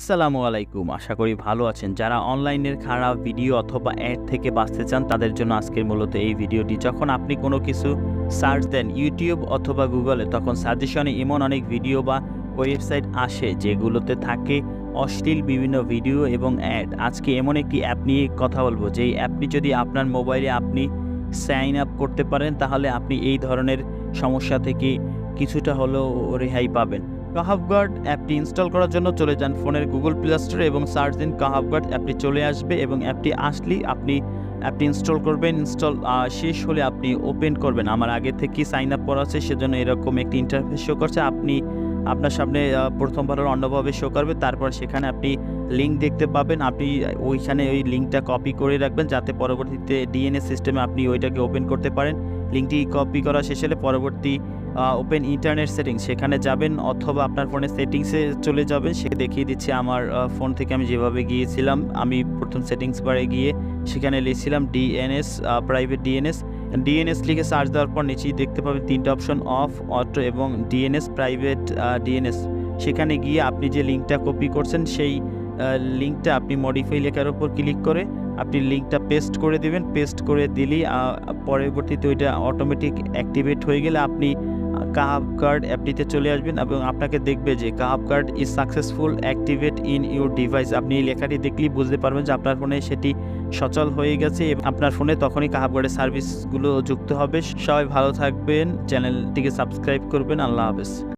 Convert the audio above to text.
আসসালামু আলাইকুম। আশা করি ভালো আছেন। যারা অনলাইনের খারাপ ভিডিও অথবা অ্যাড থেকে বাঁচতে চান, তাদের জন্য আজকের মূলত এই ভিডিওটি। যখন আপনি কোনো কিছু সার্চ দেন ইউটিউব অথবা গুগলে, তখন সাজেশনে এমন অনেক ভিডিও বা ওয়েবসাইট আসে যেগুলোতে থাকে অশ্লীল বিভিন্ন ভিডিও এবং অ্যাড। আজকে এমন একটি অ্যাপ নিয়ে কথা বলব। যেই অ্যাপটি যদি আপনার মোবাইলে আপনি সাইন আপ করতে পারেন, তাহলে আপনি এই ধরনের সমস্যা থেকে কিছুটা হলেও রেহাই পাবেন। কাহাবগার্ড অ্যাপটি ইনস্টল করার জন্য চলে যান ফোনের গুগল প্লে স্টোরে এবং সার্চ দিন কাহাবগার্ড অ্যাপটি চলে আসবে এবং অ্যাপটি আসলেই আপনি অ্যাপটি ইনস্টল করবেন, ইনস্টল শেষ হলে আপনি ওপেন করবেন। আমার আগে থেকেই সাইন আপ করা আছে, সেজন্য এরকম একটি ইন্টারফেস শো করছে। আপনি আপনার সামনে প্রথমবার অন্যভাবে শো করবে, তারপর সেখানে আপনি লিঙ্ক দেখতে পাবেন। আপনি ওইখানে ওই লিঙ্কটা কপি করে রাখবেন, যাতে পরবর্তীতে ডিএনএ সিস্টেমে আপনি ওইটাকে ওপেন করতে পারেন। লিঙ্কটি কপি করা শেষ হলে পরবর্তী ওপেন ইন্টারনেট সেটিংস সেখানে যাবেন অথবা আপনার ফোনের সেটিংসে চলে যাবেন সে দেখিয়ে দিচ্ছে আমার ফোন থেকে আমি যেভাবে গিয়েছিলাম। আমি প্রথম সেটিংস বারে গিয়ে সেখানে লিখছিলাম ডিএনএস প্রাইভেট ডিএনএস ডিএনএস লিখে সার্চ দেওয়ার পর নিচেই দেখতে পাবেন তিনটা অপশন অফ অটো এবং ডিএনএস প্রাইভেট ডিএনএস সেখানে গিয়ে আপনি যে লিঙ্কটা কপি করছেন, সেই লিঙ্কটা আপনি মডিফাই লেখার উপর ক্লিক করে আপনি লিঙ্কটা পেস্ট করে দিবেন। পেস্ট করে দিলেই পরবর্তীতে ওইটা অটোমেটিক অ্যাক্টিভেট হয়ে গেলে আপনি কাহাব কার্ড অ্যাপটিতে চলে আসবেন এবং আপনাকে দেখবে যে কাহাব card is successful activate in your device আপনি এই লেখাটি দেখলেই বুঝতে পারবেন যে আপনার ফোনে সেটি সচল হয়ে গেছে আপনার ফোনে তখনই কাহাব কার্ডের সার্ভিসগুলো যুক্ত হবে। সবাই ভালো থাকবেন চ্যানেলটিকে সাবস্ক্রাইব করবেন। আল্লাহ হাফেজ।